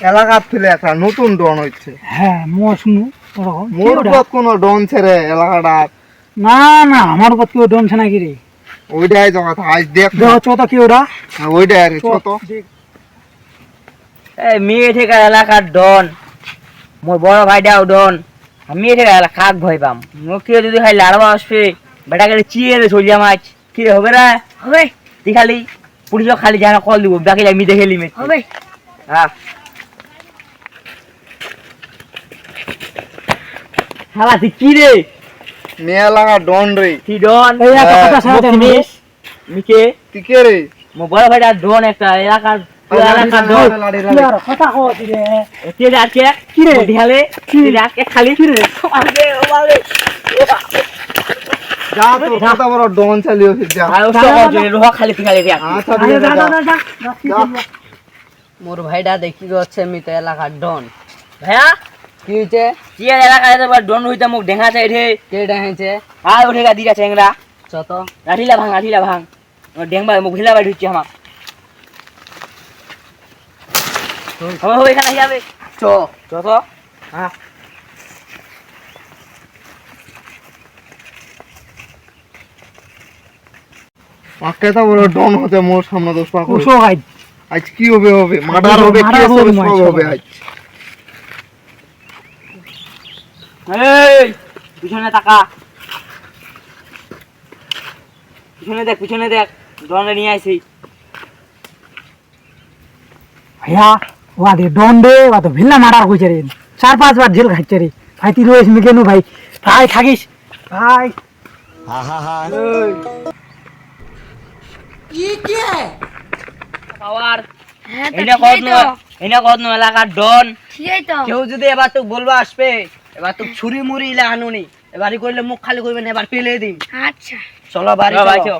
এলাকার ছেলে একটা নতুন ডন হচ্ছে হ্যাঁ মো শুনু ওরকম। মোর পথ কোনো ডন ছেড়ে এলাকাটা। না না আমার উপর কেউ ডনছে নাকি রে? ওইটাই তো কথা আজ দেখ। দেখ চত কি ওটা? হ্যাঁ, ওইটাই আরে চ, ছোট এই মেয়ে থেকে এলাকার ডন মোর বড় ভাইটাও ডন আমি মেয়ে থেকে এলাকা কাক ভয় পাম? মোক কেউ যদি খাই লাড়বা আসবে বেটা গেলে চিয়ে রে সরিয়া মাছ। কি হবে রা হবে। তুই খালি পুলিশ খালি জানা কল দিব বাকি আমি দেখে লিমে হবে। হ্যাঁ হালা তুই কি রে? মেয়ে এলাকার ডন রে। কি ডন? এই একটা হ্যাঁ, কথা। মিস মিকে তুই কে? রে? মোর বড় ভাইটা ডন একটা এলাকার? মোর ভাইটা দেখি হচ্ছে আমি তো এলাকার ডন। ভাইয়া? কি কি ডন হইতে মুখ ডেঙ্গা চাই রে কে ডাহেছে আর উঠে গা দিরা চেংরা চত লাঠিলা ভাঙ লাঠিলা ভাঙ। ডেঙ্গা মুখ ভিলা বাড়ি হচ্ছে আমার। হবে হবে এখানে যাবে। চ। চ। হ্যাঁ পাক্কা তো বড় ডন হতে মোর সামনে দোষ পাক আজ কি হবে হবে? মার্ডার হবে কেস হবে সব হবে। আজ। এই পিছনে তাকা পিছনে দেখ পিছনে দেখ ডনে নিয়ে আইছি। ভাইয়া ওয়া দে ডন ওয়া তো ভিল্লা মারার কইছে রে। চার পাঁচবার জেল খাইছে রে। ভাই তুই রয়েছ মি কেন ভাই? ভাই থাকিস। ভাই। পাওয়ার হ্যাঁ তো এনে ঠিকই কত তো। এনে কত এলাকার ডন কেউ যদি এবার তোকে বলব আসবে এবার তো ছুরি মুড়ি এলে আনুনি এবারই করলে মুখ খালি করবেন এবার পেলে দিন আচ্ছা চলো বাড়ি। চলো।